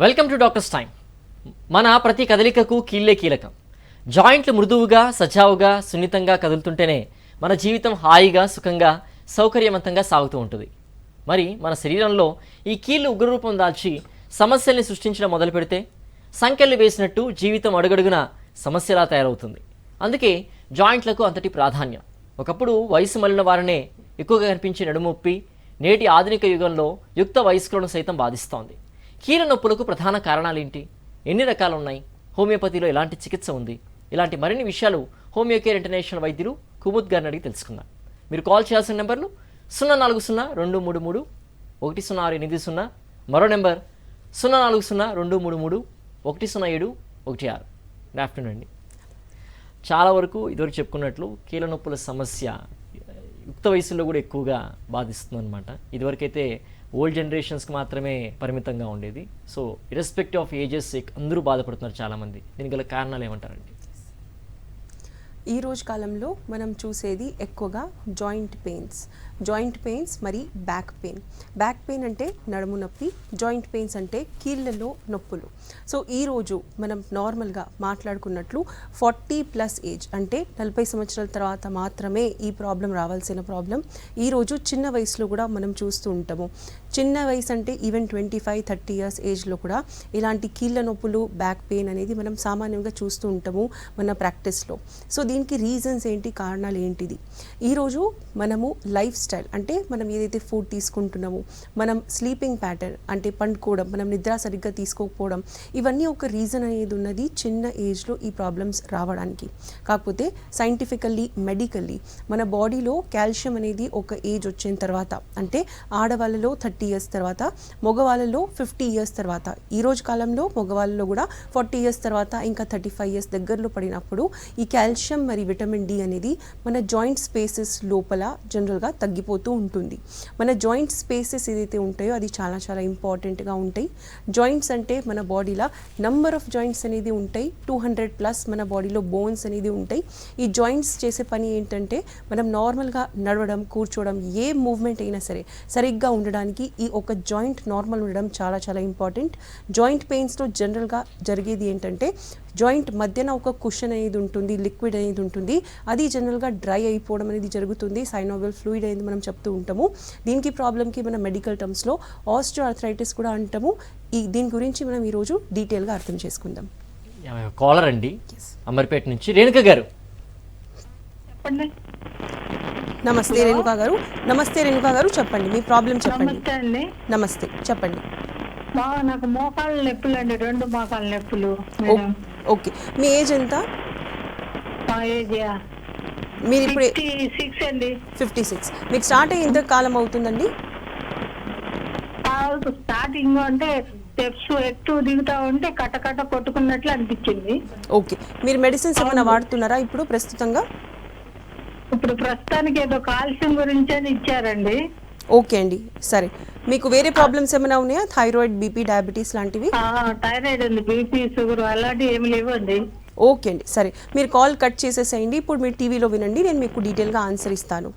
Welcome to doctors time మన ప్రతి కదలికకు కీళ్ళే కీలకం. జాయింట్లు మృదువుగా సజావుగా సున్నితంగా కదులుతుంటేనే మన జీవితం హాయిగా సుఖంగా సౌకర్యవంతంగా సాగుతూ ఉంటుంది. మరి మన శరీరంలో ఈ కీళ్ళు ఉగ్రరూపం దాల్చి సమస్యల్ని సృష్టించడం మొదలు పెడితే సంఖ్యలు వేసినట్టు జీవితం అడుగడుగున సమస్యలా తయారవుతుంది. అందుకే జాయింట్లకు అంతటి ప్రాధాన్యం. ఒకప్పుడు వయసు మళ్ళిన వారినే ఎక్కువగా కనిపించే నడుమొప్పి నేటి ఆధునిక యుగంలో యుక్త వయస్కులను సైతం బాధిస్తోంది. కీళ్ళ నొప్పులకు ప్రధాన కారణాలేంటి? ఎన్ని రకాలు ఉన్నాయి హోమియోపతిలో ఎలాంటి చికిత్స ఉంది? ఇలాంటి మరిన్ని విషయాలు హోమియోకేర్ ఇంటర్నేషనల్ వైద్యులు కుముద్ గారిని అడిగి తెలుసుకుందాం. మీరు కాల్ చేయాల్సిన నెంబర్లు సున్నా నాలుగు సున్నా రెండు మూడు మూడు ఒకటి సున్నా ఆరు ఎనిమిది సున్నా మరో నెంబర్ సున్నా నాలుగు సున్నా రెండు మూడు మూడు ఒకటి సున్నా ఏడు ఒకటి ఆరు. గుడ్ ఆఫ్టర్నూన్ అండి. చాలా వరకు ఇదివరకు చెప్పుకున్నట్లు కీళ్ళ నొప్పుల సమస్య యుక్త వయసులో కూడా ఎక్కువగా బాధిస్తుంది అనమాట ఇదివరకైతే ఓల్డ్ జనరేషన్స్కి మాత్రమే పరిమితంగా ఉండేది. సో ఇరెస్పెక్టివ్ ఆఫ్ ఏజెస్ అందరూ బాధపడుతున్నారు చాలామంది. దీనికి గల కారణాలు ఏమంటారండి? ఈ రోజు కాలంలో మనం చూసేది ఎక్కువగా జాయింట్ పెయిన్స్ జాయింట్ పెయిన్స్ మరి బ్యాక్ పెయిన్. బ్యాక్ పెయిన్ అంటే నడుము నొప్పి జాయింట్ పెయిన్స్ అంటే కీళ్ళలో నొప్పులు. సో ఈరోజు మనం నార్మల్గా మాట్లాడుకున్నట్లు ఫార్టీ ప్లస్ ఏజ్ అంటే నలభై సంవత్సరాల తర్వాత మాత్రమే ఈ ప్రాబ్లం రావాల్సిన ప్రాబ్లం. ఈరోజు చిన్న వయసులో కూడా మనం చూస్తూ ఉంటాము. చిన్న వయసు అంటే even twenty five thirty years ఏజ్లో కూడా ఇలాంటి కీళ్ళ నొప్పులు బ్యాక్ పెయిన్ అనేది మనం సామాన్యంగా చూస్తూ ఉంటాము మన ప్రాక్టీస్లో. సో దీనికి రీజన్స్ ఏంటి కారణాలు ఏంటిది? ఈరోజు మనము లైఫ్ స్టైల్. అంటే మనం ఏదైతే ఫుడ్ తీసుకుంటున్నామో మనం స్లీపింగ్ ప్యాటర్న్ అంటే పండుకోవడం మనం నిద్ర సరిగ్గా తీసుకోకపోవడం ఇవన్నీ ఒక రీజన్ అనేది ఉన్నది చిన్న ఏజ్లో ఈ ప్రాబ్లమ్స్ రావడానికి. కాకపోతే సైంటిఫికల్లీ మెడికల్లీ మన బాడీలో కాల్షియం అనేది ఒక ఏజ్ వచ్చిన తర్వాత అంటే ఆడవాళ్ళలో థర్టీ ఇయర్స్ తర్వాత మగవాళ్ళలో ఫిఫ్టీ ఇయర్స్ తర్వాత ఈ రోజు కాలంలో మగవాళ్ళలో కూడా ఫార్టీ ఇయర్స్ తర్వాత ఇంకా థర్టీ ఫైవ్ ఇయర్స్ దగ్గరలో పడినప్పుడు ఈ కాల్షియం మరి విటమిన్ డి అనేది మన జాయింట్ స్పేసెస్ లోపల జనరల్గా తగ్గిపోతూ ఉంటుంది. మన జాయింట్ స్పేసెస్ ఏదైతే ఉంటాయో అది చాలా చాలా ఇంపార్టెంట్గా ఉంటాయి. జాయింట్స్ అంటే మన బాడీలో నంబర్ ఆఫ్ జాయింట్స్ అనేది ఉంటాయి. టూ హండ్రెడ్ ప్లస్ మన బాడీలో బోన్స్ అనేది ఉంటాయి. ఈ జాయింట్స్ చేసే పని ఏంటంటే మనం నార్మల్గా నడవడం కూర్చోవడం ఏ మూవ్మెంట్ అయినా సరే సరిగ్గా ఉండడానికి ఈ ఒక జాయింట్ నార్మల్ ఉండడం చాలా చాలా ఇంపార్టెంట్ జాయింట్ పెయిన్స్లో జనరల్గా జరిగేది ఏంటంటే జాయింట్ మధ్యన ఒక కుషన్ అనేది ఉంటుంది లిక్విడ్ అనేది ఉంటుంది. అది జనరల్గా డ్రై అయిపోవడం అనేది జరుగుతుంది. సైనోవెల్ ఫ్లూయిడ్ అనేది మనం చెప్తూ ఉంటాము. దీనికి ప్రాబ్లమ్కి మనం మెడికల్ టర్మ్స్లో ఆస్ట్రో ఆర్థరైటిస్ కూడా అంటాము. ఈ దీని గురించి మనం ఈరోజు డీటెయిల్గా అర్థం చేసుకుందాం. కాలర్ అండి. అమర్పేట నుంచి రేణుక గారు. చెప్పండి. నమస్తే రేణుకా గారు. నమస్తే రేణుకా గారు. చెప్పండి మీ ప్రాబ్లం చెప్పండి. నమస్తే చెప్పండి. మా నాకు మోకాళ్ళ నొప్పులు అండి రెండు మోకాళ్ళ నొప్పులు ఓకే మీ ఏజ్ ఎంత? మీరు ఇప్పుడు ఫిఫ్టీ సిక్స్ అండి. ఫిఫ్టీ సిక్స్ మీకు స్టార్ట్ అయ్యి ఎంత కాలం అవుతుందండి? స్టార్టింగ్ అంటే స్టెప్స్ ఎక్కువ దిగుతా ఉంటే కట్ట కట్ట కొట్టుకున్నట్లు అనిపించింది. ఓకే మీరు మెడిసిన్స్ ఏమైనా వాడుతున్నారా ఇప్పుడు ప్రస్తుతంగా? ఇప్పుడు ప్రస్తుతానికి ఏదో కాల్షియం గురించి అని ఇచ్చారండి. ఓకే అండి సరే. మీకు వేరే ప్రాబ్లమ్స్ ఏమైనా ఉన్నాయా? థైరాయిడ్ బీపీ డయాబెటీస్ లాంటివి? థైరాయిడ్ ఉంది బీపీ షుగర్ అలాంటివి ఏమి లేవండి. ఓకే అండి సరే. మీరు కాల్ కట్ చేసేసేయండి ఇప్పుడు మీరు టీవీలో వినండి నేను మీకు డీటెయిల్గా ఆన్సర్ ఇస్తాను.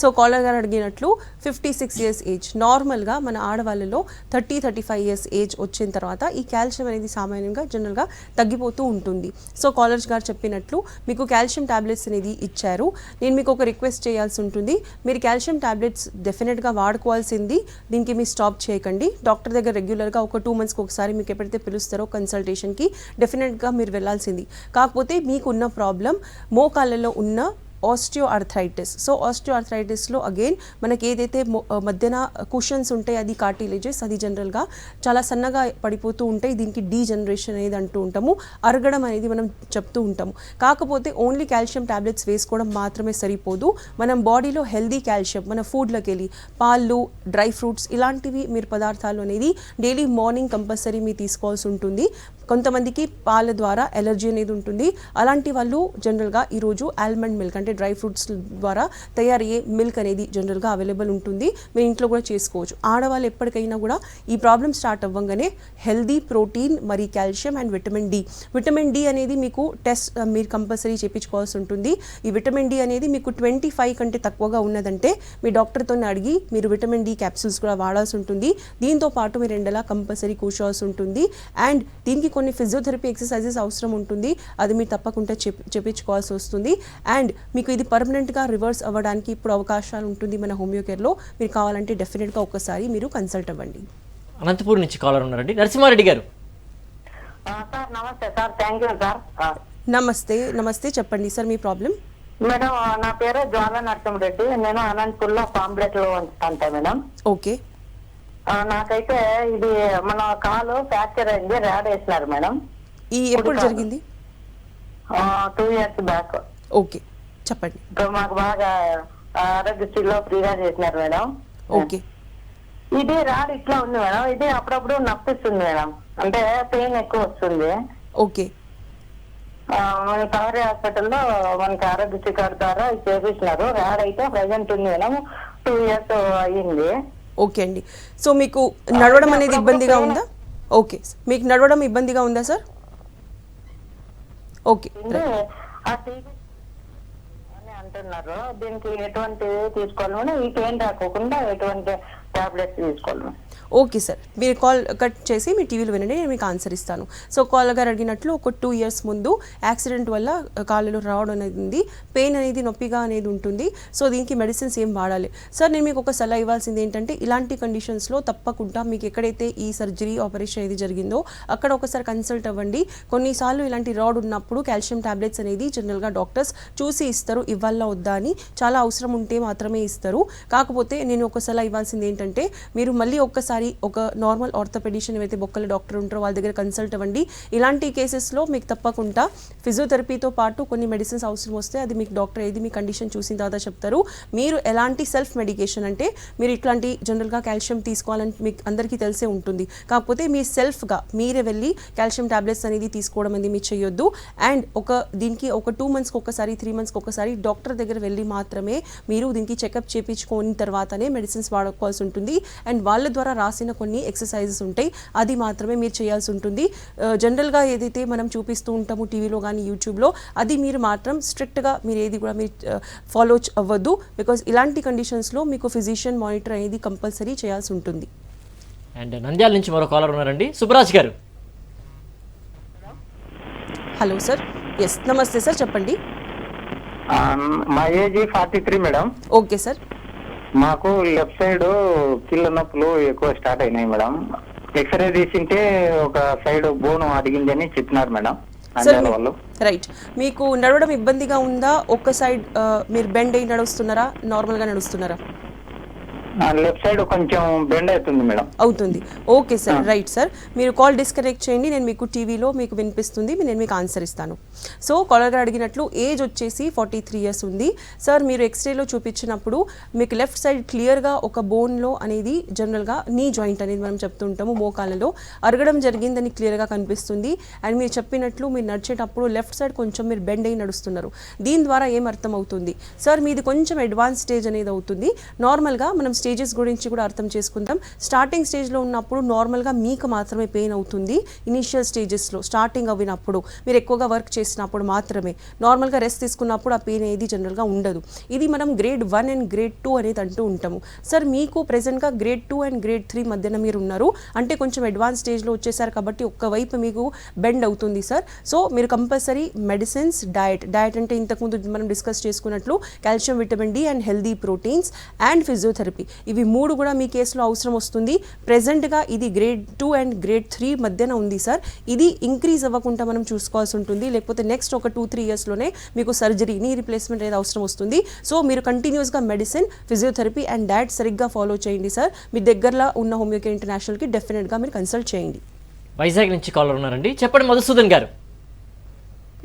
సో కాలర్ గారు అడిగినట్లు ఫిఫ్టీ సిక్స్ ఇయర్స్ ఏజ్ నార్మల్గా మన ఆడవాళ్ళలో thirty thirty five years age వచ్చిన తర్వాత ఈ కాల్షియం అనేది సామాన్యంగా జనరల్గా తగ్గిపోతూ ఉంటుంది. సో కాలర్స్ గారు చెప్పినట్లు మీకు కాల్షియం టాబ్లెట్స్ అనేది ఇచ్చారు. నేను మీకు ఒక రిక్వెస్ట్ చేయాల్సి ఉంటుంది. మీరు కాల్షియం టాబ్లెట్స్ డెఫినెట్గా వాడుకోవాల్సింది. దీనికి మీరు స్టాప్ చేయకండి. డాక్టర్ దగ్గర రెగ్యులర్గా ఒక టూ మంత్స్కి ఒకసారి మీకు ఎప్పుడైతే పిలుస్తారో కన్సల్టేషన్కి డెఫినెట్గా మీరు వెళ్ళాల్సింది. కాకపోతే మీకున్న ప్రాబ్లం మోకాళ్ళలో ఉన్న ఆస్టియో ఆర్థరైటిస్ సో ఆస్టియో ఆర్థరైటిస్లో అగైన్ మనకి ఏదైతే మధ్యన కుషన్స్ ఉంటాయి అది కార్టిలేజెస్ అది జనరల్గా చాలా సన్నగా పడిపోతూ ఉంటాయి. దీనికి డీ జనరేషన్ అనేది అంటూ ఉంటాము. అరగడం అనేది మనం చెప్తూ ఉంటాము. కాకపోతే ఓన్లీ కాల్షియం టాబ్లెట్స్ వేసుకోవడం మాత్రమే సరిపోదు. మనం బాడీలో హెల్దీ కాల్షియం మన ఫుడ్లోకి వెళ్ళి పాలు డ్రై ఫ్రూట్స్ ఇలాంటివి మీరు పదార్థాలు అనేది డైలీ మార్నింగ్ కంపల్సరీ మీరు తీసుకోవాల్సి ఉంటుంది. కొంతమందికి పాల ద్వారా ఎలర్జీ అనేది ఉంటుంది. అలాంటి వాళ్ళు జనరల్గా ఈరోజు ఆల్మండ్ మిల్క్ అంటే డ్రై ఫ్రూట్స్ ద్వారా తయారయ్యే మిల్క్ అనేది జనరల్గా అవైలబుల్ ఉంటుంది. మీరు ఇంట్లో కూడా చేసుకోవచ్చు. ఆడవాళ్ళు ఎప్పటికైనా కూడా ఈ ప్రాబ్లమ్ స్టార్ట్ అవ్వగానే హెల్దీ ప్రోటీన్ మరి calcium and vitamin D vitamin D అనేది మీకు టెస్ట్ మీరు కంపల్సరీ చేయించుకోవాల్సి ఉంటుంది. ఈ విటమిన్ డి అనేది మీకు ట్వంటీ ఫైవ్ కంటే తక్కువగా ఉన్నదంటే మీ డాక్టర్తో అడిగి మీరు విటమిన్ డి క్యాప్సూల్స్ కూడా వాడాల్సి ఉంటుంది. దీంతో పాటు మీరు ఎండలా కంపల్సరీ కూర్చోవాల్సి ఉంటుంది. అండ్ దీనికి కొన్ని ఫిజియోథెరపీ ఎక్సర్సైజెస్ అవసరం ఉంటుంది. అది మీరు తప్పకుండా చెప్ చెప్పించుకోవాల్సి వస్తుంది. అండ్ మీకు ఇది పర్మనెంట్గా రివర్స్ అవ్వడానికి ఇప్పుడు అవకాశాలు ఉంటుంది మన హోమియో కేర్లో మీరు కావాలంటే డెఫినెట్గా ఒకసారి మీరు కన్సల్ట్ అవ్వండి. అనంతపూర్ నుంచి కాలర్ ఉన్నారండి. నరసింహారెడ్డి గారు. ఆ, సార్ నమస్తే సార్. Thank you sir. ఆ, నమస్తే నమస్తే. చెప్పండి సార్ మీ ప్రాబ్లం మేడం నా పేరు జ్వాల నరసింహరెడ్డి. నేను అనంతపూర్లో పాంప్లెట్లో ఉంటా మేడం. ఓకే. నాకైతే ఇది మన కాలు ఫ్రాక్చర్ అయింది ర్యాడ్ వేసినారు మేడం. ఈ ఎప్పుడు జరిగింది? టూ ఇయర్స్ బ్యాక్ ఓకే చెప్పండి. ఇప్పుడు మాకు బాగా ఆరోగ్యశ్రీలో ఫ్రీగా చేసినారు మేడం. ఓకే. ఇది రాడ్ ఇట్లా ఉంది మేడం. ఇది అప్పుడప్పుడు నప్పిస్తుంది మేడం. అంటే పెయిన్ ఎక్కువ వస్తుంది. ఓకే. మన కవరి హాస్పిటల్లో మనకి ఆరోగ్యశ్రీ కార్డు ద్వారా చేపించినారు రాడ్ అయితే ప్రజెంట్ ఉంది మేడం. టూ ఇయర్స్ అయ్యింది. ఓకే అండి. సో మీకు నడవడం అనేది ఇబ్బందిగా ఉందా? ఓకే. మీకు నడవడం ఇబ్బందిగా ఉందా సార్? ఓకే. అంటున్నారు. దీనికి ఎటువంటి తీసుకోవాలి ఈ పెయిన్ రాకోకుండా ఎటువంటి టాబ్లెట్స్ తీసుకోవాలి ఓకే సార్. మీరు కాల్ కట్ చేసి మీ టీవీలో వినండి నేను మీకు ఆన్సర్ ఇస్తాను. సో కాల్ గారు అడిగినట్లు ఒక టూ ఇయర్స్ ముందు యాక్సిడెంట్ వల్ల కాళ్ళలో రావడం అనేది ఉంది పెయిన్ అనేది నొప్పిగా అనేది ఉంటుంది. సో దీనికి మెడిసిన్స్ ఏం వాడాలి? సార్ నేను మీకు ఒక సలహా ఇవ్వాల్సింది ఏంటంటే ఇలాంటి కండిషన్స్లో తప్పకుండా మీకు ఎక్కడైతే ఈ సర్జరీ ఆపరేషన్ ఏది జరిగిందో అక్కడ ఒకసారి కన్సల్ట్ అవ్వండి. కొన్నిసార్లు ఇలాంటి రాడ్ ఉన్నప్పుడు కాల్షియం టాబ్లెట్స్ అనేది జనరల్గా డాక్టర్స్ చూసి ఇస్తారు ఇవ్వాలా వద్దా అని. చాలా అవసరం ఉంటే మాత్రమే ఇస్తారు. కాకపోతే నేను ఒక సలహా ఇవ్వాల్సింది ఏంటంటే మీరు మళ్ళీ ఒక్కసారి ఒక నార్మల్ ఆర్థోపెడిషన్ ఏవైతే బొక్కల డాక్టర్ ఉంటారో వాళ్ళ దగ్గర కన్సల్ట్ అవ్వండి. ఇలాంటి కేసెస్లో మీకు తప్పకుండా ఫిజియోథెరపీతో పాటు కొన్ని మెడిసిన్స్ అవసరం వస్తే అది మీకు డాక్టర్ ఏది మీ కండిషన్ చూసిన తర్వాత చెప్తారు. మీరు ఎలాంటి సెల్ఫ్ మెడికేషన్ అంటే మీరు ఇట్లాంటి జనరల్గా కాల్షియం తీసుకోవాలని మీకు అందరికీ తెలిసే ఉంటుంది. కాకపోతే మీ సెల్ఫ్గా మీరే వెళ్ళి కాల్షియం టాబ్లెట్స్ అనేది తీసుకోవడం అనేది మీరు చేయొద్దు. అండ్ ఒక దీనికి ఒక టూ మంత్స్కి ఒకసారి త్రీ మంత్స్కి ఒకసారి డాక్టర్ దగ్గర వెళ్ళి మాత్రమే మీరు దీనికి చెకప్ చేయించుకున్న తర్వాతనే మెడిసిన్స్ వాడుకోవాల్సి ఉంటుంది. అండ్ వాళ్ళ ద్వారా రాసిన కొన్ని ఎక్సర్సైజెస్ ఉంటాయి. అది మాత్రమే మీరు చేయాల్సి ఉంటుంది. జనరల్గా ఏదైతే మనం చూపిస్తూ ఉంటామో టీవీలో కానీ యూట్యూబ్లో అది మీరు మాత్రం స్ట్రిక్ట్గా మీరు ఏది కూడా మీరు ఫాలో అవ్వద్దు. బికాజ్ ఇలాంటి కండిషన్స్లో మీకు ఫిజిషియన్ మానిటర్ అనేది కంపల్సరీ చేయాల్సి ఉంటుంది. అండ్ నంద్యాల నుంచి మరో కాలర్ ఉన్నారండి. సుబ్బరాజ్ గారు. హలో సార్ ఎస్ నమస్తే సార్ చెప్పండి. మా age forty three madam okay sir మాకు లెఫ్ట్ సైడ్ కీళ్ళ నొప్పులు ఎక్కువ స్టార్ట్ అయినాయి మేడం. ఎక్స్రే తీసింటే ఒక సైడ్ బోన్ అడిగిందని చెప్పినారు మేడం వాళ్ళు. రైట్ మీకు నడవడం ఇబ్బందిగా ఉందా? ఒక్క సైడ్ మీరు బెండ్ అయి నడుస్తున్నారా? నార్మల్గా నడుస్తున్నారా? లెఫ్ట్ సైడ్ కొంచెం బెండ్ అవుతుంది మేడం. అవుతుంది. Okay sir right sir. మీరు కాల్ డిస్కనెక్ట్ చేయండి నేను మీకు టీవీలో మీకు వినిపిస్తుంది నేను మీకు ఆన్సర్ ఇస్తాను. సో కాలర్ గారు అడిగినట్లు ఏజ్ వచ్చేసి ఫార్టీ త్రీ ఇయర్స్ ఉంది. సార్ మీరు ఎక్స్రేలో చూపించినప్పుడు మీకు లెఫ్ట్ సైడ్ క్లియర్గా ఒక బోన్లో అనేది జనరల్గా నీ జాయింట్ అనేది మనం చెప్తుంటాము మోకాలలో అరగడం జరిగిందని క్లియర్గా కనిపిస్తుంది. అండ్ మీరు చెప్పినట్లు మీరు నడిచేటప్పుడు లెఫ్ట్ సైడ్ కొంచెం మీరు బెండ్ అయి నడుస్తున్నారు. దీని ద్వారా ఏం అర్థం అవుతుంది సార్ మీది కొంచెం అడ్వాన్స్ స్టేజ్ అనేది అవుతుంది. నార్మల్గా మనం స్టేజెస్ గురించి కూడా అర్థం చేసుకుందాం. స్టార్టింగ్ స్టేజ్లో ఉన్నప్పుడు నార్మల్గా మీకు మాత్రమే పెయిన్ అవుతుంది. ఇనీషియల్ స్టేజెస్లో స్టార్టింగ్ అవినప్పుడు మీరు ఎక్కువగా వర్క్ చేసినప్పుడు మాత్రమే. నార్మల్గా రెస్ట్ తీసుకున్నప్పుడు ఆ పెయిన్ అనేది జనరల్గా ఉండదు. ఇది మనం grade one and grade two అనేది అంటూ ఉంటాము. సార్ మీకు ప్రజెంట్గా grade two and grade three మధ్యన మీరు ఉన్నారు. అంటే కొంచెం అడ్వాన్స్ స్టేజ్లో వచ్చేసారు కాబట్టి ఒక్కవైపు మీకు బెండ్ అవుతుంది సార్. సో మీరు కంపల్సరీ మెడిసిన్స్ డయట్ డయట్ అంటే ఇంతకుముందు మనం డిస్కస్ చేసుకున్నట్లు calcium vitamin D and healthy proteins and physiotherapy. ఇవి మూడు కూడా మీ కేసులో అవసరం వస్తుంది. ప్రెసెంట్గా ఇది grade two and grade three మధ్యన ఉంది సార్ ఇది ఇంక్రీజ్ అవ్వకుండా మనం చూసుకోవాల్సి ఉంటుంది. లేకపోతే నెక్స్ట్ ఒక టూ త్రీ ఇయర్స్లోనే మీకు సర్జరీ నీ రీప్లేస్మెంట్ అనేది అవసరం వస్తుంది. సో మీరు కంటిన్యూస్గా మెడిసిన్ ఫిజియోథెరపీ అండ్ డయట్ సరిగ్గా ఫాలో చేయండి సార్ మీ దగ్గరలో ఉన్న హోమియోకేర్ ఇంటర్నేషనల్కి డెఫినెట్గా మీరు కన్సల్ట్ చేయండి. వైజాగ్ నుంచి కాలర్ ఉన్నారండి. చెప్పండి మధుసూదన్ గారు.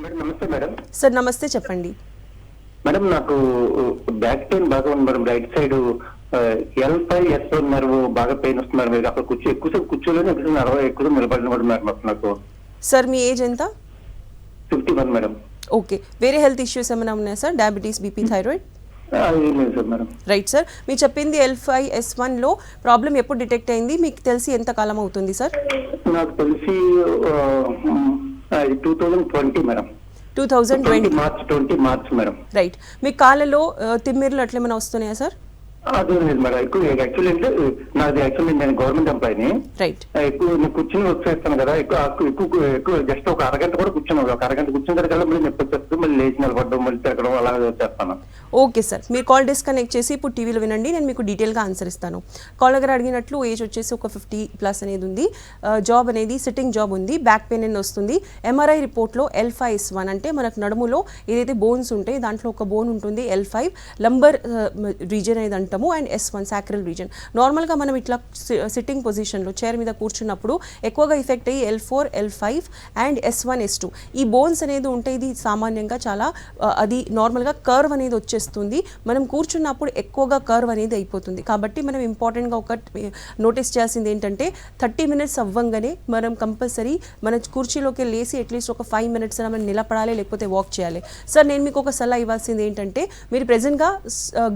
మేడం నమస్తే మేడం. సార్ నమస్తే చెప్పండి. మేడం నాకు బ్యాక్ పెయిన్ బాగా ఉంది madam. Right side L five S nerve బాగా పెయిన్ వస్తున్నారు మీరు అక్కడ కూర్చో ఎక్కువసేపు కూర్చోలేని ఎక్కువ నడవ ఎక్కువ నిలబడిన మేడం అసలు నాకు. సార్ మీ ఏజ్ ఎంత? Fifty one madam. ఓకే. వేరే హెల్త్ ఇష్యూస్ ఏమైనా ఉన్నాయా sir? Diabetes BP thyroid? Right sir. మీరు చెప్పింది ఎల్ ఫైవ్ ఎస్ వన్లో ప్రాబ్లం ఎప్పుడు డిటెక్ట్ అయింది? మీకు తెలిసి ఎంత కాలం అవుతుంది సార్? నాకు తెలిసి two thousand twenty madam. Two thousand twenty March twenty March madam. Right. మీ కాళ్ళలో తిమ్మిర్లు అట్లా ఏమైనా వస్తున్నాయా సార్? అదే లేదు మేడం. ఎక్కువ యాక్చువల్లీ అంటే నాది నేను గవర్నమెంట్ ఎంప్లాయీని రైట్ ఎక్కువ నేను కూర్చుని వర్క్ చేస్తాను కదా ఎక్కువ ఎక్కువ ఎక్కువ జస్ట్ ఒక అరగంట కూడా కూర్చున్నాను ఒక అరగంట కూర్చున్న తర్వాత మళ్ళీ నొప్పి వచ్చేస్తుంది మళ్ళీ లేచి నిలబడడం మళ్ళీ తిరగడం అలా చేస్తాను. Okay sir. మీరు కాల్ డిస్కనెక్ట్ చేసి ఇప్పుడు టీవీలో వినండి నేను మీకు డీటెయిల్గా ఆన్సర్ ఇస్తాను. కాల్ దగ్గర అడిగినట్లు ఏజ్ వచ్చేసి ఒక ఫిఫ్టీ ప్లస్ అనేది ఉంది. జాబ్ అనేది సిట్టింగ్ జాబ్ ఉంది బ్యాక్ పెయిన్ అనేది వస్తుంది. ఎంఆర్ఐ రిపోర్ట్లో ఎల్ ఫైవ్ ఎస్ వన్ అంటే మనకు నడుములో ఏదైతే బోన్స్ ఉంటాయి దాంట్లో ఒక బోన్ ఉంటుంది ఎల్ ఫైవ్ లంబర్ రీజన్ అనేది అంటాము and S one sacral region నార్మల్గా మనం ఇట్లా సిట్టింగ్ పొజిషన్లో చైర్ మీద కూర్చున్నప్పుడు ఎక్కువగా ఎఫెక్ట్ అయ్యి L four L five and S one S two ఈ బోన్స్ అనేది ఉంటే ఇది సామాన్యంగా చాలా అది నార్మల్గా కర్వ్ అనేది వచ్చేస్తుంది. మనం కూర్చున్నప్పుడు ఎక్కువగా కర్వ్ అనేది అయిపోతుంది. కాబట్టి మనం ఇంపార్టెంట్గా ఒక నోటీస్ చేయాల్సింది ఏంటంటే థర్టీ మినిట్స్ అవ్వంగానే మనం కంపల్సరీ మన కుర్చీలోకి లేసి అట్లీస్ట్ ఒక ఫైవ్ మినిట్స్ మనం నిలబడాలి లేకపోతే వాక్ చేయాలి. సార్ నేను మీకు ఒక సలహా ఇవ్వాల్సింది ఏంటంటే మీరు ప్రెజెంట్గా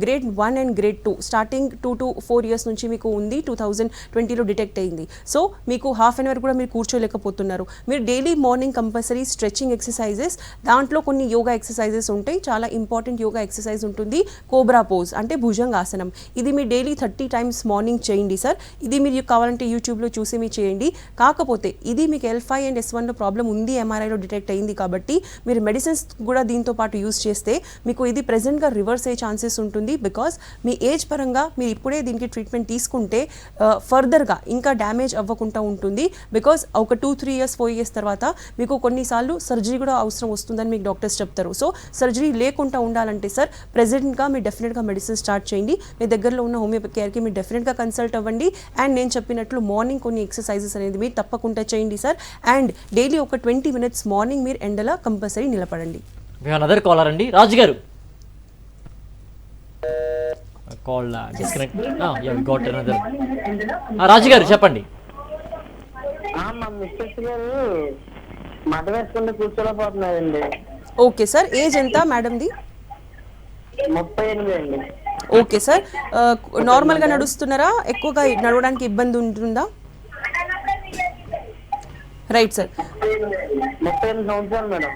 grade one and grade two starting two to four years నుంచి మీకు ఉంది టూ థౌజండ్ ట్వంటీలో డిటెక్ట్ అయింది. సో మీకు హాఫ్ అన్ అవర్ కూడా మీరు కూర్చోలేకపోతున్నారు. మీరు daily morning compulsory stretching exercises దాంట్లో కొన్ని యోగా ఎక్సర్సైజెస్ ఉంటాయి. చాలా ఇంపార్టెంట్ యోగా ఎక్సర్సైజ్ ఉంటుంది. కోబ్రా పోజ్ అంటే భుజంగాసనం. ఇది మీరు డైలీ థర్టీ టైమ్స్ మార్నింగ్ చేయండి సార్ ఇది మీరు కావాలంటే యూట్యూబ్లో చూసి మీరు చేయండి. కాకపోతే ఇది మీకు ఎల్ ఫైవ్ అండ్ ఎస్ వన్లో ప్రాబ్లం ఉంది ఎంఆర్ఐలో డిటెక్ట్ అయింది కాబట్టి మీరు మెడిసిన్స్ కూడా దీంతో పాటు యూస్ చేస్తే మీకు ఇది ప్రెజెంట్గా రివర్స్ అయ్యే ఛాన్సెస్ ఉంటుంది. బికాస్ మీ ఏజ్ పరంగా మీరు ఇప్పుడే దీనికి ట్రీట్మెంట్ తీసుకుంటే ఫర్దర్గా ఇంకా డ్యామేజ్ అవ్వకుండా ఉంటుంది. బికాస్ ఒక two three years four years తర్వాత మీకు కొన్నిసార్లు సర్జరీ కూడా అవసరం వస్తుందని మీకు డాక్టర్స్ చెప్తారు. సో సర్జరీ లేకుండా ఉండాలంటే సార్ ప్రెసెంట్గా మీరు డెఫినెట్గా మెడిసిన్ స్టార్ట్ చేయండి. మీ దగ్గరలో ఉన్న హోమియోపతి కేర్కి మీరు డెఫినెట్గా కన్సల్ట్ అవ్వండి. అండ్ నేను చెప్పినట్లు మార్నింగ్ కొన్ని ఎక్సర్సైజెస్ అనేది మీరు తప్పకుండా చేయండి సార్ అండ్ డైలీ ఒక ట్వంటీ మినిట్స్ మార్నింగ్ మీరు ఎండలా కంపల్సరీ నిలబడండి. కాలర్ అండి. రాజు గారు. Call disconnect got another Raju గారు చెప్పండి. ఆ, మా మిస్సెస్ గారు మట వేసుకుంటే కూర్చోలేకపోతున్నారండి. ఓకే సార్ ఏజ్ ఎంత మేడంది? ముప్పై ఎనిమిది అండి. ఓకే సార్ నార్మల్గా నడుస్తున్నారా? ఎక్కువగా నడవడానికి ఇబ్బంది ఉంటుందా? Right sir. ముప్పై ఎనిమిది సంవత్సరాలు మేడం.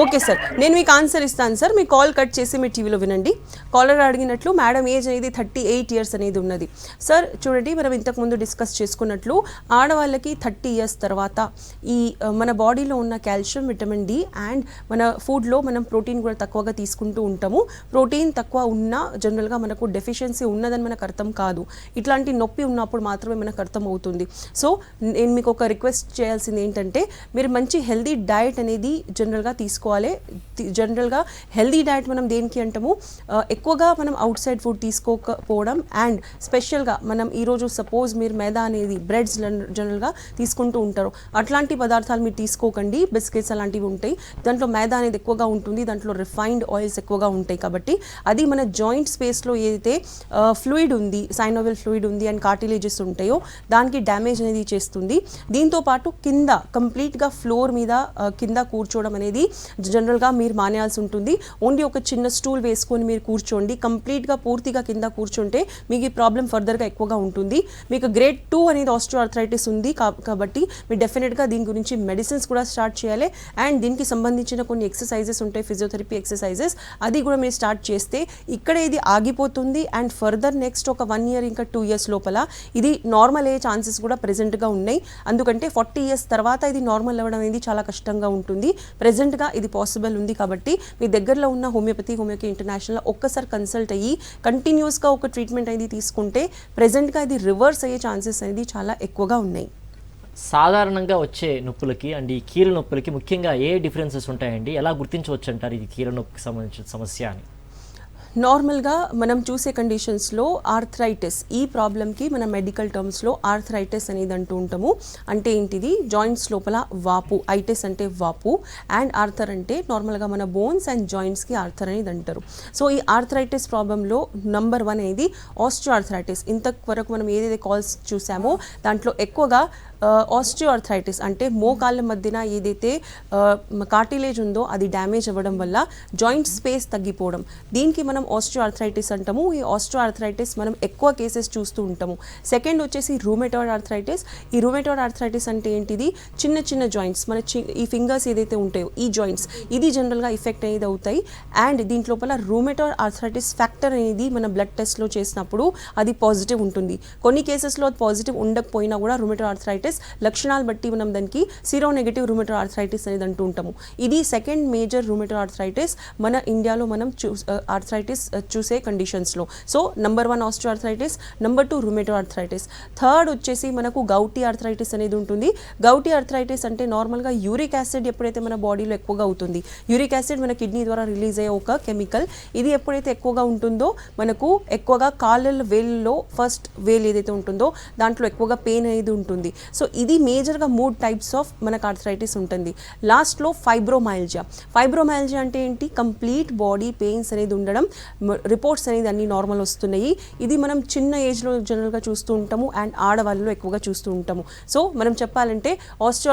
ఓకే సార్ నేను మీకు ఆన్సర్ ఇస్తాను సార్. మీ కాల్ కట్ చేసి మీ టీవీలో వినండి. కాలర్ అడిగినట్లు మేడం ఏజ్ అనేది థర్టీ ఎయిట్ ఇయర్స్ అనేది ఉన్నది. సార్ చూడండి మనం ఇంతకుముందు డిస్కస్ చేసుకున్నట్లు ఆడవాళ్ళకి థర్టీ ఇయర్స్ తర్వాత ఈ మన బాడీలో ఉన్న కాల్షియం విటమిన్ డి అండ్ మన ఫుడ్లో మనం ప్రోటీన్ కూడా తక్కువగా తీసుకుంటూ ఉంటాము. ప్రోటీన్ తక్కువ ఉన్నా జనరల్గా మనకు డెఫిషియన్సీ ఉన్నదని మనకు అర్థం కాదు. ఇట్లాంటి నొప్పి ఉన్నప్పుడు మాత్రమే మనకు అర్థం అవుతుంది సో నేను మీకు ఒక రిక్వెస్ట్ చేయాల్సింది ఏంటంటే మీరు మంచి హెల్దీ డయట్ అనేది జనరల్గా తీసుకోవాలి. జనరల్గా హెల్దీ డైట్ మనం దేనికి అంటాము? ఎక్కువగా మనం అవుట్ సైడ్ ఫుడ్ తీసుకోకపోవడం అండ్ స్పెషల్గా మనం ఈరోజు సపోజ్ మీరు మైదా అనేది బ్రెడ్స్ జనరల్గా తీసుకుంటూ ఉంటారు. అట్లాంటి పదార్థాలు మీరు తీసుకోకండి. బిస్కెట్స్ అలాంటివి ఉంటాయి. దాంట్లో మైదా అనేది ఎక్కువగా ఉంటుంది. దాంట్లో రిఫైన్డ్ ఆయిల్స్ ఎక్కువగా ఉంటాయి కాబట్టి అది మన జాయింట్ స్పేస్లో ఏదైతే ఫ్లూయిడ్ ఉంది సైనోవెల్ ఫ్లూయిడ్ ఉంది అండ్ కార్టిలేజెస్ ఉంటాయో దానికి డ్యామేజ్ అనేది చేస్తుంది. దీంతో పాటు కింద కంప్లీట్గా ఫ్లోర్ మీద కింద కూర్చోవడం అనేది జనరల్గా మీరు మానేయాల్సి ఉంటుంది. ఓన్లీ ఒక చిన్న స్టూల్ వేసుకొని మీరు కూర్చోండి. కంప్లీట్గా పూర్తిగా కింద కూర్చుంటే మీకు ఈ ప్రాబ్లం ఫర్దర్గా ఎక్కువగా ఉంటుంది. మీకు గ్రేడ్ టూ అనేది ఆస్ట్రో ఆర్థరైటిస్ ఉంది కాబట్టి మీరు డెఫినెట్గా దీని గురించి మెడిసిన్స్ కూడా స్టార్ట్ చేయాలి. అండ్ దీనికి సంబంధించిన కొన్ని ఎక్సర్సైజెస్ ఉంటాయి ఫిజియోథెరపీ ఎక్సర్సైజెస్. అది కూడా మీరు స్టార్ట్ చేస్తే ఇక్కడ ఇది ఆగిపోతుంది. అండ్ ఫర్దర్ నెక్స్ట్ ఒక వన్ ఇయర్ ఇంకా టూ ఇయర్స్ లోపల ఇది నార్మల్ అయ్యే ఛాన్సెస్ కూడా ప్రెజెంట్గా ఉన్నాయి. అందుకంటే ఫార్టీ ఇయర్స్ తర్వాత ఇది నార్మల్ అవ్వడం అనేది చాలా కష్టంగా ఉంటుంది. ప్రెజెంట్గా ఇది పాసిబుల్ ఉంది కాబట్టి మీ దగ్గరలో ఉన్న హోమియోపతి హోమియోపతి ఇంటర్నేషనల్ ఒక్కసారి కన్సల్ట్ అయ్యి కంటిన్యూస్గా ఒక ట్రీట్మెంట్ అనేది తీసుకుంటే ప్రెజెంట్గా ఇది రివర్స్ అయ్యే ఛాన్సెస్ అనేది చాలా ఎక్కువగా ఉన్నాయి. సాధారణంగా వచ్చే నొప్పులకి అండ్ ఈ కీళ్ళ నొప్పులకి ముఖ్యంగా ఏ డిఫరెన్సెస్ ఉంటాయండి? ఎలా గుర్తించవచ్చు అంటారు ఇది కీళ్ళ నొప్పికి సంబంధించిన సమస్య అని? నార్మల్గా మనం చూసే కండిషన్స్లో ఆర్థరైటిస్ ఈ ప్రాబ్లమ్కి మన మెడికల్ టర్మ్స్లో ఆర్థరైటిస్ అనేది అంటూ ఉంటాము. అంటే ఏంటిది? జాయింట్స్ లోపల వాపు ఐటిస్ అంటే వాపు అండ్ ఆర్థర్ అంటే నార్మల్గా మన బోన్స్ అండ్ జాయింట్స్కి ఆర్థర్ అనేది అంటారు. సో ఈ ఆర్థరైటిస్ ప్రాబ్లంలో నంబర్ వన్ అనేది ఆస్ట్రో ఆర్థరైటిస్ ఇంతవరకు మనం ఏదైతే కాల్స్ చూసామో దాంట్లో ఎక్కువగా ఆస్టియోఆర్థరైటిస్ అంటే మోకాళ్ళ మధ్యన ఏదైతే కార్టిలేజ్ ఉందో అది డ్యామేజ్ అవ్వడం వల్ల జాయింట్ స్పేస్ తగ్గిపోవడం. దీనికి మనం ఆస్టియో ఆర్థరైటిస్ అంటాము. ఈ ఆస్టియోఆర్థరైటిస్ మనం ఎక్కువ కేసెస్ చూస్తూ ఉంటాము. సెకండ్ వచ్చేసి రూమెటాయిడ్ ఆర్థరైటిస్ ఈ రూమెటాయిడ్ ఆర్థరైటిస్ అంటే ఏంటిది? చిన్న చిన్న జాయింట్స్ మన చి ఈ ఫింగర్స్ ఏదైతే ఉంటాయో ఈ జాయింట్స్ ఇది జనరల్గా ఇఫెక్ట్ అనేది అవుతాయి. అండ్ దీంట్లోపల రూమెటాయిడ్ ఆర్థరైటిస్ ఫ్యాక్టర్ అనేది మన బ్లడ్ టెస్ట్లో చేసినప్పుడు అది పాజిటివ్ ఉంటుంది. కొన్ని కేసెస్లో అది పాజిటివ్ ఉండకపోయినా కూడా రూమెటాయిడ్ ఆర్థరైటిస్ లక్షణాలు బట్టి మనం దానికి సిరో నెగిటివ్ రూమెటాయిడ్ ఆర్థరైటిస్ అనేది అంటూ ఉంటాము. ఇది సెకండ్ మేజర్ రూమెటాయిడ్ ఆర్థరైటిస్ మన ఇండియాలో మనం చూ ఆర్థరైటిస్ చూసే కండిషన్స్లో so number one osteo arthritis number two rheumatoid arthritis third వచ్చేసి మనకు గౌటీ ఆర్థరైటిస్ అనేది ఉంటుంది. గౌటీ ఆర్థరైటిస్ అంటే నార్మల్గా యూరిక్ యాసిడ్ ఎప్పుడైతే మన బాడీలో ఎక్కువగా అవుతుంది యూరిక్ యాసిడ్ మన కిడ్నీ ద్వారా రిలీజ్ అయ్యే ఒక కెమికల్. ఇది ఎప్పుడైతే ఎక్కువగా ఉంటుందో మనకు ఎక్కువగా కాళ్ళ వేల్లో ఫస్ట్ వేల్ ఏదైతే ఉంటుందో దాంట్లో ఎక్కువగా పెయిన్ అనేది ఉంటుంది. సో ఇది మేజర్గా మూడు టైప్స్ ఆఫ్ మనకు ఆర్థరైటిస్ ఉంటుంది. లాస్ట్లో ఫైబ్రోమైల్జియా ఫైబ్రోమైల్జియా అంటే ఏంటి? కంప్లీట్ బాడీ పెయిన్స్ అనేది ఉండడం రిపోర్ట్స్ అనేది అన్ని నార్మల్ వస్తున్నాయి. ఇది మనం చిన్న ఏజ్లో జనరల్గా చూస్తూ ఉంటాము అండ్ ఆడవాళ్ళలో ఎక్కువగా చూస్తూ ఉంటాము. సో మనం చెప్పాలంటే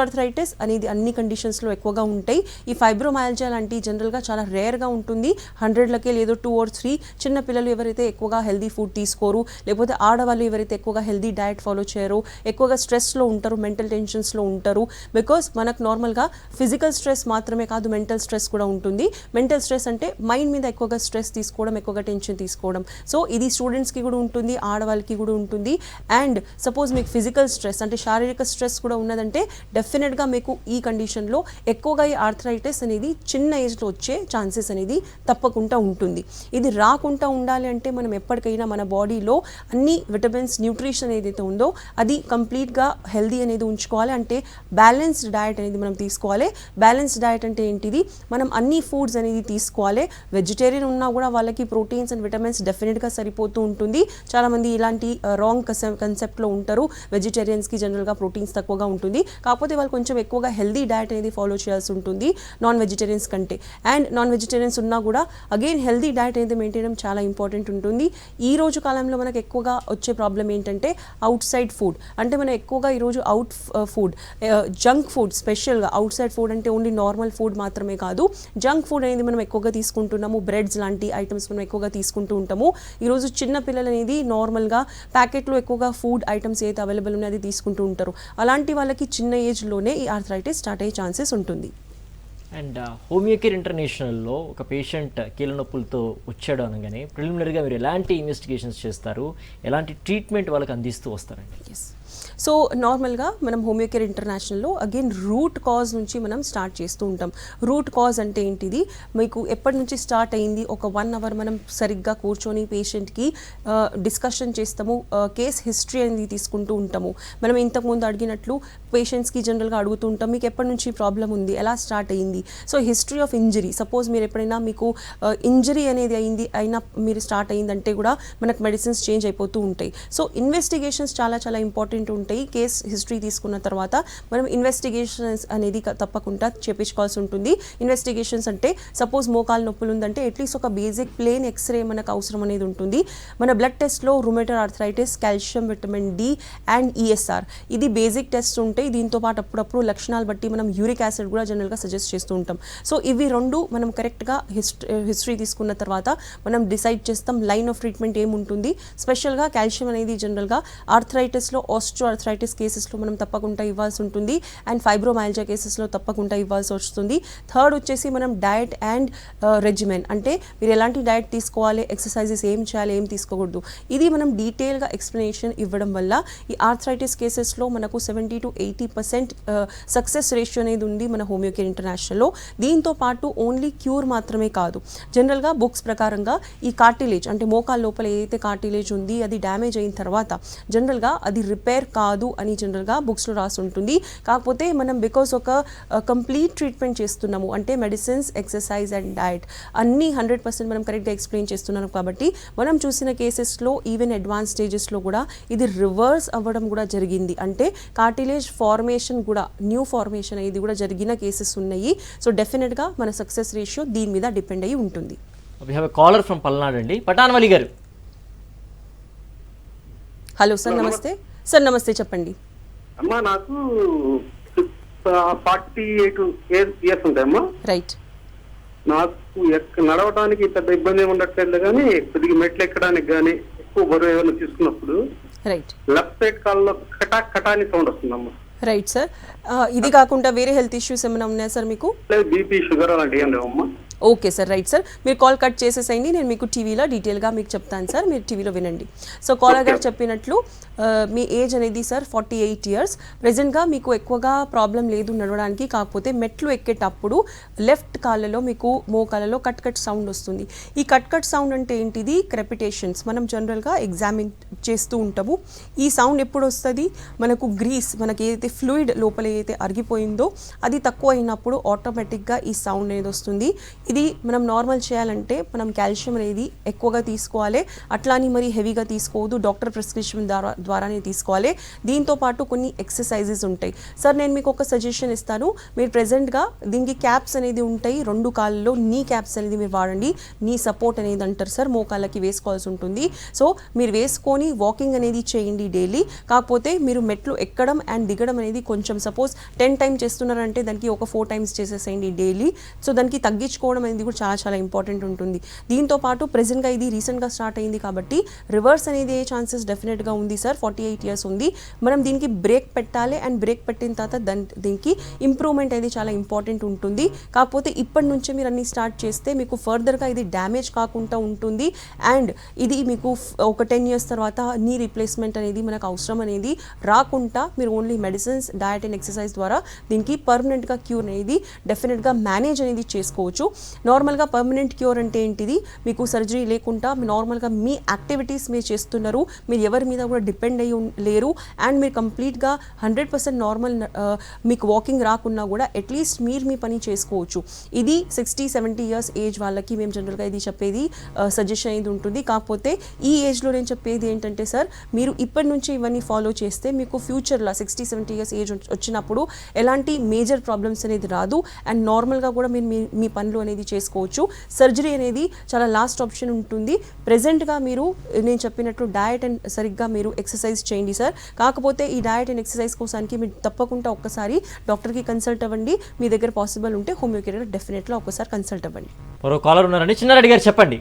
ఆర్థరైటిస్ అనేది అన్ని కండిషన్స్లో ఎక్కువగా ఉంటాయి. ఈ ఫైబ్రోమైల్జియా లాంటి జనరల్గా చాలా రేర్గా ఉంటుంది. హండ్రెడ్లకే లేదో టూ ఆర్ త్రీ చిన్న పిల్లలు ఎవరైతే ఎక్కువగా హెల్దీ ఫుడ్ తీసుకోరు లేకపోతే ఆడవాళ్ళు ఎవరైతే ఎక్కువగా హెల్దీ డయట్ ఫాలో చేయరు ఎక్కువగా స్ట్రెస్లో ఉంటారు మెంటల్ టెన్షన్స్లో ఉంటారు. బికాస్ మనకు నార్మల్గా ఫిజికల్ స్ట్రెస్ మాత్రమే కాదు మెంటల్ స్ట్రెస్ కూడా ఉంటుంది. మెంటల్ స్ట్రెస్ అంటే మైండ్ మీద ఎక్కువగా స్ట్రెస్ తీసుకోవడం ఎక్కువగా టెన్షన్ తీసుకోవడం. సో ఇది స్టూడెంట్స్కి కూడా ఉంటుంది ఆడవాళ్ళకి కూడా ఉంటుంది. అండ్ సపోజ్ మీకు ఫిజికల్ స్ట్రెస్ అంటే శారీరక స్ట్రెస్ కూడా ఉన్నదంటే డెఫినెట్గా మీకు ఈ కండిషన్లో ఎక్కువగా ఈ ఆర్థరైటిస్ అనేది చిన్న ఏజ్లో వచ్చే ఛాన్సెస్ అనేది తప్పకుండా ఉంటుంది. ఇది రాకుండా ఉండాలి అంటే మనం ఎప్పటికైనా మన బాడీలో అన్ని విటమిన్స్ న్యూట్రిషన్ ఏదైతే ఉందో అది కంప్లీట్గా హెల్దీ అనేది ఉంచుకోవాలి. అంటే బ్యాలెన్స్డ్ డయట్ అనేది మనం తీసుకోవాలి. బ్యాలెన్స్డ్ డయట్ అంటే ఏంటిది? మనం అన్ని ఫుడ్స్ అనేది తీసుకోవాలి. వెజిటేరియన్ ఉన్నా కూడా వాళ్ళకి ప్రోటీన్స్ అండ్ విటమిన్స్ డెఫినెట్గా సరిపోతూ ఉంటుంది. చాలామంది ఇలాంటి రాంగ్ కన్సెప్ట్లో ఉంటారు. వెజిటేరియన్స్కి జనరల్గా ప్రోటీన్స్ తక్కువగా ఉంటుంది. కాకపోతే వాళ్ళు కొంచెం ఎక్కువగా హెల్దీ డయట్ అనేది ఫాలో చేయాల్సి ఉంటుంది. నాన్ వెజిటేరియన్స్ కంటే. అండ్ నాన్ వెజిటేరియన్స్ ఉన్నా కూడా అగైన్ హెల్దీ డయట్ అనేది మెయింటైన్ చేయడం చాలా ఇంపార్టెంట్ ఉంటుంది. ఈ రోజు కాలంలో మనకు ఎక్కువగా వచ్చే ప్రాబ్లం ఏంటంటే అవుట్ సైడ్ ఫుడ్ అంటే మనం ఎక్కువగా ఈరోజు అవుట్ ఫుడ్ జంక్ ఫుడ్ స్పెషల్గా అవుట్ సైడ్ ఫుడ్ అంటే ఓన్లీ నార్మల్ ఫుడ్ మాత్రమే కాదు. జంక్ ఫుడ్ అనేది మనం ఎక్కువగా తీసుకుంటున్నాము. బ్రెడ్స్ లాంటి ఐటమ్స్ మనం ఎక్కువగా తీసుకుంటూ ఉంటాము. ఈరోజు చిన్న పిల్లలు అనేది నార్మల్గా ప్యాకెట్లో ఎక్కువగా ఫుడ్ ఐటమ్స్ ఏదైతే అవైలబుల్ ఉన్నాయో అది తీసుకుంటూ ఉంటారు. అలాంటి వాళ్ళకి చిన్న ఏజ్లోనే ఈ ఆర్థరైటిస్ స్టార్ట్ అయ్యే ఛాన్సెస్ ఉంటుంది. అండ్ హోమియోకేర్ ఇంటర్నేషనల్లో ఒక పేషెంట్ కీళ్ళ నొప్పులతో వచ్చాడు అనగానే ప్రిలిమినరీగా మీరు ఎలాంటి ఇన్వెస్టిగేషన్స్ చేస్తారు? ఎలాంటి ట్రీట్మెంట్ వాళ్ళకి అందిస్తూ వస్తారండి? ఎస్ సో నార్మల్గా మనం హోమియోకేర్ ఇంటర్నేషనల్లో అగైన్ రూట్ కాజ్ నుంచి మనం స్టార్ట్ చేస్తూ ఉంటాం. రూట్ కాజ్ అంటే ఏంటిది? మీకు ఎప్పటి నుంచి స్టార్ట్ అయింది? ఒక వన్ అవర్ మనం సరిగ్గా కూర్చొని పేషెంట్కి డిస్కషన్ చేస్తాము కేస్ హిస్టరీ అనేది తీసుకుంటూ ఉంటాము. మనం ఇంతకుముందు అడిగినట్లు పేషెంట్స్కి జనరల్గా అడుగుతూ ఉంటాం మీకు ఎప్పటి నుంచి ప్రాబ్లం ఉంది? ఎలా స్టార్ట్ అయింది? So history of injury. Suppose మీరు ఎప్పుడైనా మీకు ఇంజరీ అనేది అయింది అయినా మీరు స్టార్ట్ అయిందంటే కూడా మనకు మెడిసిన్స్ చేంజ్ అయిపోతూ ఉంటాయి. సో ఇన్వెస్టిగేషన్స్ చాలా చాలా ఇంపార్టెంట్ ఉంటాయి కేస్ హిస్టరీ తీసుకున్న తర్వాత మనం ఇన్వెస్టిగేషన్స్ అనేది తప్పకుండా చేపించుకోవాల్సి ఉంటుంది. ఇన్వెస్టిగేషన్స్ అంటే సపోజ్ మోకాలు నొప్పులు ఉందంటే అట్లీస్ట్ ఒక బేసిక్ ప్లేన్ ఎక్స్రే మనకు అవసరం అనేది ఉంటుంది. మన బ్లడ్ టెస్ట్లో rheumatoid arthritis calcium vitamin D and ESR ఇది బేసిక్ టెస్ట్ ఉంటాయి. దీంతో పాటు అప్పుడప్పుడు లక్షణాలు బట్టి మనం యూరిక్ యాసిడ్ కూడా జనరల్గా సజెస్ట్ చేస్తూ ఉంటాం. సో ఇవి రెండు మనం కరెక్ట్గా హిస్టరీ హిస్టరీ తీసుకున్న తర్వాత మనం డిసైడ్ చేస్తాం లైన్ ఆఫ్ ట్రీట్మెంట్ ఏముంటుంది. స్పెషల్గా కాల్షియం అనేది జనరల్గా ఆర్థరైటిస్లో ఆస్ట్రో ఆర్థరైటిస్ కేసెస్లో మనం తప్పకుండా ఇవ్వాల్సి ఉంటుంది అండ్ ఫైబ్రోమైల్జియా కేసెస్లో తప్పకుండా ఇవ్వాల్సి వస్తుంది. థర్డ్ వచ్చేసి మనం డయట్ అండ్ రెజిమెన్ అంటే మీరు ఎలాంటి డయట్ తీసుకోవాలి ఎక్సర్సైజెస్ ఏం చేయాలి ఏం తీసుకోకూడదు. ఇది మనం డీటెయిల్గా ఎక్స్ప్లెనేషన్ ఇవ్వడం వల్ల ఈ ఆర్థరైటిస్ కేసెస్లో మనకు seventy to eighty percent success ratio అనేది ఉంది మన హోమియోకేర్ ఇంటర్నేషనల్లో దీంతో పాటు ఓన్లీ క్యూర్ మాత్రమే కాదు. జనరల్గా బుక్స్ ప్రకారంగా ఈ కార్టిలేజ్ అంటే మోకాల లోపల ఏదైతే కార్టిలేజ్ ఉంది అది డ్యామేజ్ అయిన తర్వాత జనరల్గా అది రిపేర్ కాదు అని జనరల్గా బుక్స్లో రాసి ఉంటుంది కాకపోతే మనం బికాస్ ఒక కంప్లీట్ ట్రీట్మెంట్ చేస్తున్నాము అంటే మెడిసిన్స్ ఎక్సర్సైజ్ అండ్ డయట్ అన్నీ హండ్రెడ్ పర్సెంట్ మనం కరెక్ట్గా ఎక్స్ప్లెయిన్ చేస్తున్నాం కాబట్టి మనం చూసిన కేసెస్లో ఈవెన్ అడ్వాన్స్ స్టేజెస్లో కూడా ఇది రివర్స్ అవ్వడం కూడా జరిగింది. అంటే కార్టిలేజ్ ఫార్మేషన్ కూడా న్యూ ఫార్మేషన్ అనేది కూడా జరిగిన కేసెస్ ఉన్నాయి. సో డెఫినెట్గా మన సక్సెస్ రేషియో దీని మీద డిపెండ్ అయ్యి ఉంటుంది. We have a caller from Palnadu అండి. పటాన్వలి గారు. హలో సార్ నమస్తే. సార్ నమస్తే చెప్పండి. అమ్మా నాకు ఫార్టీ ఎయిట్ ఇయర్స్ ఉంటాయమ్మా. రైట్. నాకు నడవడానికి పెద్ద ఇబ్బంది ఏమి ఉండట్లేదు కానీ కొద్దిగా మెట్లు ఎక్కడానికి కానీ ఎక్కువ బరువు ఏమైనా తీసుకున్నప్పుడు రైట్. లెఫ్ట్ సైడ్ కాల్లో కటా కటా అని సౌండ్ వస్తుందమ్మా. Right sir. ఇది కాకుండా వేరే హెల్త్ ఇష్యూస్ ఏమైనా ఉన్నాయా సార్ మీకు? బీపీ షుగర్ అలాంటివి ఏం లేవమ్మా. Okay sir. Right sir. మీరు కాల్ కట్ చేసేసేయండి. నేను మీకు టీవీలో డీటెయిల్గా మీకు చెప్తాను సార్. మీరు టీవీలో వినండి. సో కాలర్ గారు చెప్పినట్లు మీ ఏజ్ అనేది సార్ ఫార్టీ ఎయిట్ ఇయర్స్ ప్రజెంట్గా మీకు ఎక్కువగా ప్రాబ్లం లేదు నడవడానికి. కాకపోతే మెట్లు ఎక్కేటప్పుడు లెఫ్ట్ కాళ్ళలో మీకు మోకాళ్ళలో కట్ కట్ సౌండ్ వస్తుంది. ఈ కట్ కట్ సౌండ్ అంటే ఏంటిది? క్రెపిటేషన్స్ మనం జనరల్గా ఎగ్జామిన్ చేస్తూ ఉంటాము. ఈ సౌండ్ ఎప్పుడు వస్తుంది? మనకు గ్రీస్ మనకి ఏదైతే ఫ్లూయిడ్ లోపల ఏదైతే అరిగిపోయిందో అది తక్కువ అయినప్పుడు ఆటోమేటిక్గా ఈ సౌండ్ అనేది వస్తుంది. ఇది మనం నార్మల్ చేయాలంటే మనం కాల్షియం అనేది ఎక్కువగా తీసుకోవాలి. అట్లా అని మరి హెవీగా తీసుకోవద్దు. డాక్టర్ ప్రిస్క్రిప్షన్ ద్వారా ద్వారానే తీసుకోవాలి. దీంతో పాటు కొన్ని ఎక్సర్సైజెస్ ఉంటాయి. సార్ నేను మీకు ఒక సజెషన్ ఇస్తాను. మీరు ప్రెసెంట్గా దీనికి క్యాప్స్ అనేది ఉంటాయి. రెండు కాళ్ళలో నీ క్యాప్స్ అనేది మీరు వాడండి. నీ సపోర్ట్ అనేది అంటారు సార్ మోకాళ్ళకి వేసుకోవాల్సి ఉంటుంది. సో మీరు వేసుకొని వాకింగ్ అనేది చేయండి డైలీ కాకపోతే మీరు మెట్లు ఎక్కడం అండ్ దిగడం అనేది కొంచెం సపోజ్ టెన్ టైమ్స్ చేస్తున్నారంటే దానికి ఒక ఫోర్ టైమ్స్ చేసేసేయండి డైలీ సో దానికి తగ్గించుకోవడం అనేది కూడా చాలా చాలా ఇంపార్టెంట్ ఉంటుంది. దీంతో పాటు ప్రెసెంట్గా ఇది రీసెంట్గా స్టార్ట్ అయింది కాబట్టి రివర్స్ అనేది ఏ ఛాన్సెస్ డెఫినెట్గా ఉంది సార్ ఫార్టీ ఎయిట్ ఇయర్స్ ఉంది. మనం దీనికి బ్రేక్ పెట్టాలి అండ్ బ్రేక్ పెట్టిన తర్వాత దాని దీనికి ఇంప్రూవ్మెంట్ అనేది చాలా ఇంపార్టెంట్ ఉంటుంది. కాకపోతే ఇప్పటి నుంచే మీరు అన్ని స్టార్ట్ చేస్తే మీకు ఫర్దర్గా ఇది డ్యామేజ్ కాకుండా ఉంటుంది. అండ్ ఇది మీకు ఒక టెన్ ఇయర్స్ తర్వాత నీ రీప్లేస్మెంట్ అనేది మనకు అవసరం అనేది రాకుండా మీరు only medicines diet and exercise ద్వారా దీనికి పర్మనెంట్గా క్యూర్ అనేది డెఫినెట్గా మేనేజ్ అనేది చేసుకోవచ్చు. నార్మల్గా పర్మనెంట్ క్యూర్ అంటే ఏంటిది? మీకు సర్జరీ లేకుండా నార్మల్గా మీ యాక్టివిటీస్ మీరు చేస్తున్నారు. మీరు ఎవరి మీద కూడా డిపెండ్ అయ్యి లేరు. అండ్ మీరు కంప్లీట్గా హండ్రెడ్ పర్సెంట్ నార్మల్ మీకు వాకింగ్ రాకున్నా కూడా అట్లీస్ట్ మీరు మీ పని చేసుకోవచ్చు. ఇది సిక్స్టీ సెవెంటీ ఇయర్స్ ఏజ్ వాళ్ళకి మేము జనరల్గా ఇది చెప్పేది సజెషన్ అనేది ఉంటుంది. కాకపోతే ఈ ఏజ్లో నేను చెప్పేది ఏంటంటే సార్ మీరు ఇప్పటి నుంచి ఇవన్నీ ఫాలో చేస్తే మీకు ఫ్యూచర్లో సిక్స్టీ సెవెంటీ ఇయర్స్ ఏజ్ వచ్చినప్పుడు ఎలాంటి మేజర్ ప్రాబ్లమ్స్ అనేది రాదు. అండ్ నార్మల్గా కూడా మీరు మీ మీ పనులు అనేది చేసుకోవచ్చు. సర్జరీ అనేది చాలా లాస్ట్ ఆప్షన్ ఉంటుంది. ప్రెజెంట్గా మీరు నేను చెప్పినట్టు డయట్ అండ్ సరిగ్గా మీరు ఎక్సర్సైజ్ చేయండి సార్ కాకపోతే ఈ డయట్ అండ్ ఎక్సర్సైజ్ కోసానికి మీరు తప్పకుండా ఒక్కసారి డాక్టర్కి కన్సల్ట్ అవ్వండి. మీ దగ్గర పాసిబుల్ ఉంటే హోమియోకేటర్ డెఫినెట్గా ఒక్కసారి కన్సల్ట్ అవ్వండి. మరో కాలర్ ఉన్నారండి. చిన్నారెడ్డి గారు చెప్పండి.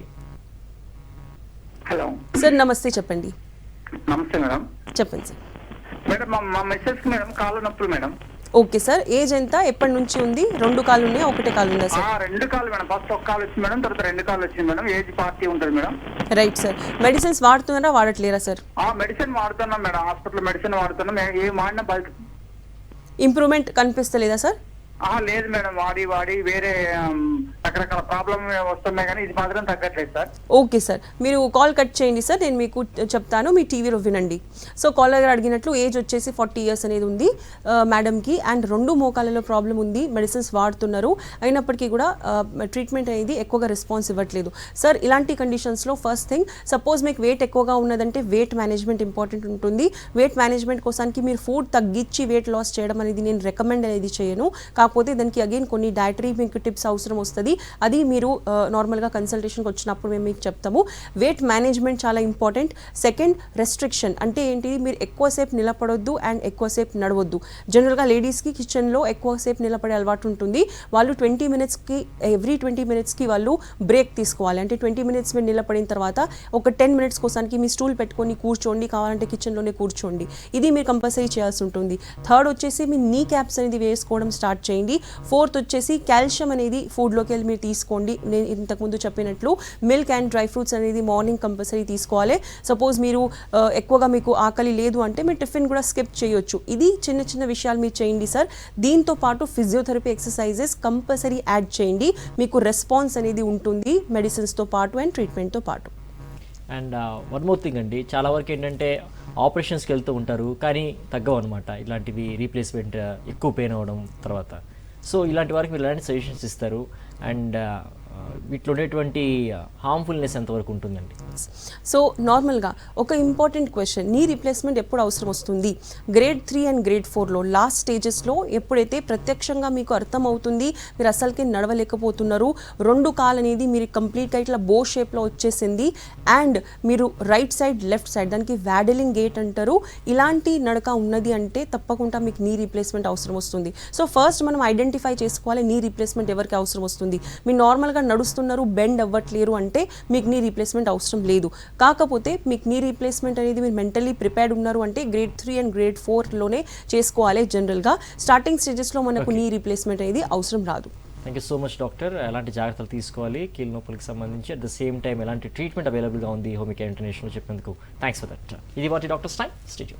హలో. సార్ నమస్తే చెప్పండి. నమస్తే మేడం. చెప్పండి సార్ మేడం మా మా మిస్సెస్కి మేడం కాళ్ళు నొప్పులు మేడం. ఓకే సార్ ఏజ్ ఎంత? ఎప్పటి నుంచి ఉంది? రెండు కాళ్ళు ఉన్నాయా? ఒకటే కాళ్ళు ఉందా సార్? రెండు కాళ్ళు మేడం. ఫస్ట్ ఒక కాలు వచ్చింది మేడం తర్వాత రెండు కాళ్ళు వచ్చింది మేడం. ఏజ్ పార్టీ ఉంటుంది మేడం. Right sir. మెడిసిన్స్ వాడుతున్నారా వాడట్లేరా సార్? ఆ మెడిసిన్ వాడుతున్నాం మేడం. హాస్పిటల్ మెడిసిన్ వాడుతున్నాం. ఏ- వాడినా బయట ఇంప్రూవ్మెంట్ కనిపిస్తలేదా సార్? లేదు మేడం వాడి వాడి వేరే రకరకాల ప్రాబ్లం వస్తున్నాయి కానీ ఇది మాత్రం తగ్గట్లేదు సార్. Okay sir. మీరు కాల్ కట్ చేయండి సార్ నేను మీకు చెప్తాను మీ టీవీలో వినండి. సో కాలర్ అడిగినట్లు ఏజ్ వచ్చేసి ఫార్టీ ఇయర్స్ అనేది ఉంది మేడంకి అండ్ రెండు మోకాలలో ప్రాబ్లం ఉంది మెడిసిన్స్ వాడుతున్నారు. అయినప్పటికీ కూడా ట్రీట్మెంట్ అనేది ఎక్కువగా రెస్పాన్స్ ఇవ్వట్లేదు. సార్ ఇలాంటి కండిషన్స్లో ఫస్ట్ థింగ్ సపోజ్ మీకు వెయిట్ ఎక్కువగా ఉన్నదంటే వెయిట్ మేనేజ్మెంట్ ఇంపార్టెంట్ ఉంటుంది. వెయిట్ మేనేజ్మెంట్ కోసానికి మీరు ఫుడ్ తగ్గించి వెయిట్ లాస్ చేయడం అనేది నేను రికమెండ్ అనేది చేయను. కాకపోతే దానికి అగైన్ కొన్ని డైటరీ మీకు టిప్స్ అవసరం వస్తుంది. అది మీరు నార్మల్గా కన్సల్టేషన్కి వచ్చినప్పుడు మేము మీకు చెప్తాము. వెయిట్ మేనేజ్మెంట్ చాలా ఇంపార్టెంట్ సెకండ్ రెస్ట్రిక్షన్ అంటే ఏంటి? మీరు ఎక్కువసేపు నిలబడొద్దు అండ్ ఎక్కువసేపు నడవద్దు. జనరల్గా లేడీస్కి కిచెన్లో ఎక్కువసేపు నిలబడే అలవాటు ఉంటుంది. వాళ్ళు ట్వంటీ మినిట్స్కి ఎవ్రీ ట్వంటీ మినిట్స్కి వాళ్ళు బ్రేక్ తీసుకోవాలి. అంటే ట్వంటీ మినిట్స్ మీరు నిలబడిన తర్వాత ఒక టెన్ మినిట్స్ కోసానికి మీ స్టూల్ పెట్టుకొని కూర్చోండి. కావాలంటే కిచెన్లోనే కూర్చోండి. ఇది మీరు కంపల్సరీ చేయాల్సి ఉంటుంది. థర్డ్ వచ్చేసి మీ నీ క్యాప్స్ అనేది వేసుకోవడం స్టార్ట్ చేయండి. ఫోర్త్ వచ్చేసి కాల్షియం అనేది ఫుడ్లోకి వెళ్ళి మీరు తీసుకోండి. నేను ఇంతకుముందు చెప్పినట్లు మిల్క్ అండ్ డ్రై ఫ్రూట్స్ అనేది మార్నింగ్ కంపల్సరీ తీసుకోవాలి. సపోజ్ మీరు ఎక్కువగా మీకు ఆకలి లేదు అంటే మీరు టిఫిన్ కూడా స్కిప్ చేయొచ్చు. ఇది చిన్న చిన్న విషయాలు మీరు చేయండి సార్. దీంతో పాటు ఫిజియోథెరపీ ఎక్సర్సైజెస్ కంపల్సరీ యాడ్ చేయండి. మీకు రెస్పాన్స్ అనేది ఉంటుంది మెడిసిన్స్తో పాటు అండ్ ట్రీట్మెంట్తో పాటు. అండ్ వన్ మోర్ థింగ్ అండి. చాలా వరకు ఏంటంటే ఆపరేషన్స్కి వెళ్తూ ఉంటారు కానీ తగ్గవు అనమాట ఇలాంటివి రీప్లేస్మెంట్ ఎక్కువ పెయిన్ అవ్వడం తర్వాత. సో ఇలాంటి వారికి మీరు ఎలాంటి సజెషన్స్ ఇస్తారు. అండ్ వీటిలో ఉండేటువంటి హార్మ్ఫుల్నెస్ ఎంతవరకు ఉంటుందండి? సో నార్మల్గా ఒక ఇంపార్టెంట్ క్వశ్చన్ నీ రీప్లేస్మెంట్ ఎప్పుడు అవసరం వస్తుంది? గ్రేడ్ త్రీ అండ్ గ్రేడ్ ఫోర్లో లాస్ట్ స్టేజెస్లో ఎప్పుడైతే ప్రత్యక్షంగా మీకు అర్థమవుతుంది మీరు అసలుకి నడవలేకపోతున్నారు రెండు కాలు అనేది మీరు కంప్లీట్గా ఇట్లా బో షేప్లో వచ్చేసింది అండ్ మీరు రైట్ సైడ్ లెఫ్ట్ సైడ్ దానికి వ్యాడలింగ్ గేట్ అంటారు ఇలాంటి నడక ఉన్నది అంటే తప్పకుండా మీకు నీ రీప్లేస్మెంట్ అవసరం వస్తుంది. సో ఫస్ట్ మనం ఐడెంటిఫై చేసుకోవాలి నీ రీప్లేస్మెంట్ ఎవరికి అవసరం వస్తుంది? మీరు నార్మల్గా నడుస్తున్నారు బెండ్ అవ్వట్లేరు అంటే మీకు నీ రీప్లేస్మెంట్ అవసరం లేదు. కాకపోతే మీకు నీ రీప్లేస్మెంట్ అనేది మీరు మెంటలీ ప్రిపేర్డ్ ఉన్నారు అంటే గ్రేడ్ త్రీ అండ్ గ్రేడ్ ఫోర్లోనే చేసుకోవాలి జనరల్గా. స్టార్టింగ్ స్టేజెస్లో మనకు నీ రీప్లేస్మెంట్ అనేది అవసరం రాదు. Thank you so much doctor ఎలాంటి జాగ్రత్తలు తీసుకోవాలి? కీళ్ళ నొప్పులకు సంబంధించి అట్ ద సేమ్ టైం ఎలాంటి ట్రీట్మెంట్ అవైలబుల్గా ఉంది హోమికే ఇంటర్నేషనల్ చెప్పినందుకు. థ్యాంక్స్ ఫర్ దట్ ఇది వాటి డాక్టర్స్ టైం. స్టేట్యూ